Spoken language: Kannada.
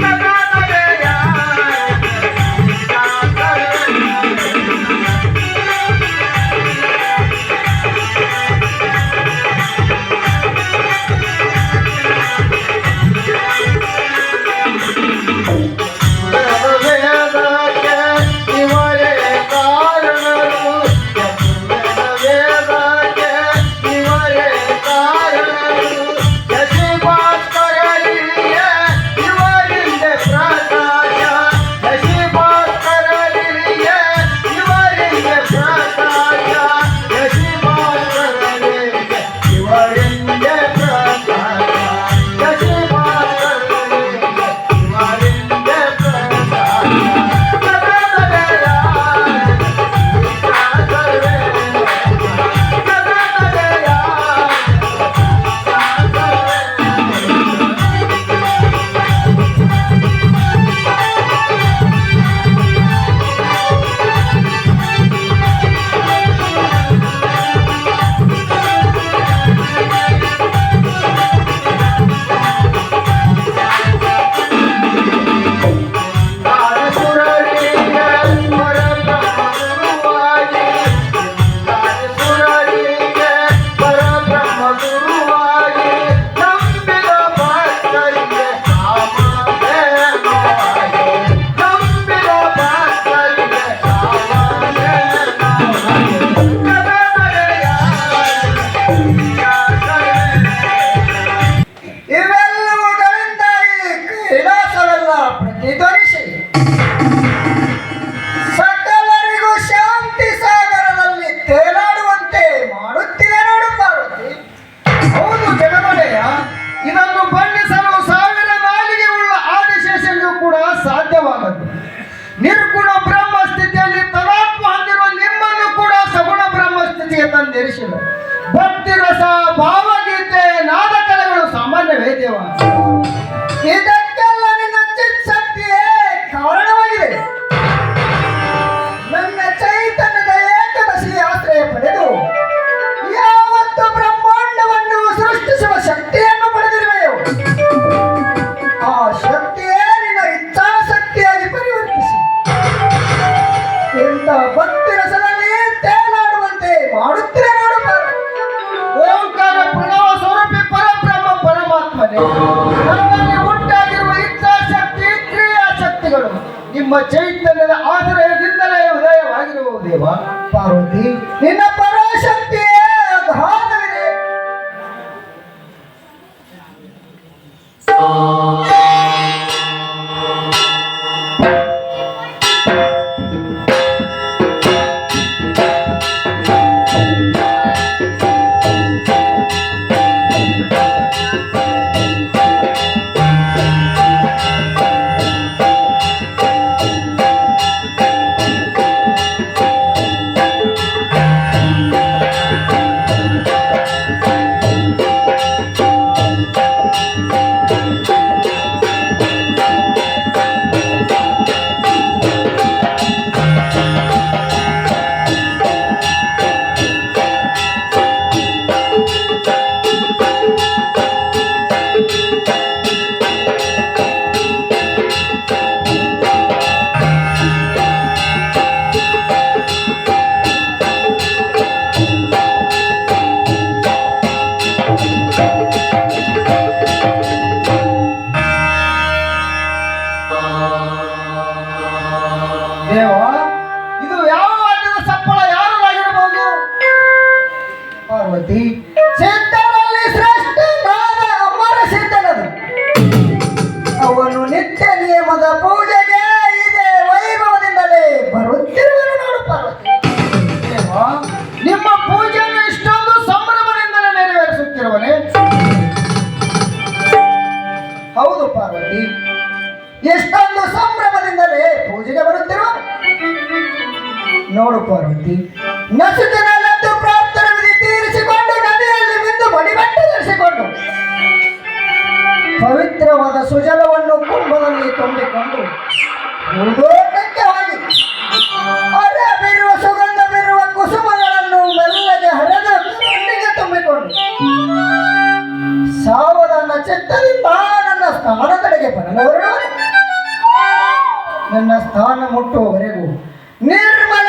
Bye-bye. ನಿಮ್ಮ ಚೈತನ್ಯದ ಆಶ್ರಯದಿಂದಲೇ ಉದಯವಾಗಿರುವ ದೇವ. ಪಾರ್ವತಿ ನಿನ್ನ ಪರಾಶಕ್ತಿ ನೋಡು ಪಾರ್ವತಿ ನಸುತನಲ್ಲಂತೂ ಪ್ರಾಪ್ತರ ತೀರಿಸಿಕೊಂಡು, ನದಿಯಲ್ಲಿ ಬಿದ್ದು ಮಡಿಬಟ್ಟು ಧರಿಸಿಕೊಂಡು, ಪವಿತ್ರವಾದ ಸುಜಲವನ್ನು ಕುಂಭದಲ್ಲಿ ತುಂಬಿಕೊಂಡು ಹೋಗೋಟಕ್ಕೆ ಹೋಗಿ ಅರೆ ಬೀರುವ ಸುಗಂಧ ಬೀರುವ ಕುಸುಮಗಳನ್ನು ಮೆಲ್ಲಗೆ ಹರಿದು ಕಣ್ಣಿಗೆ ತುಂಬಿಕೊಂಡು, ಸಾವಧಾನ ಚಿತ್ತದಿಂದ ನನ್ನ ಸ್ಥಾನ ಕಡೆಗೆ ನನ್ನ ಸ್ಥಾನ ಮುಟ್ಟುವರೆಗೂ ನಿರ್ಮಲ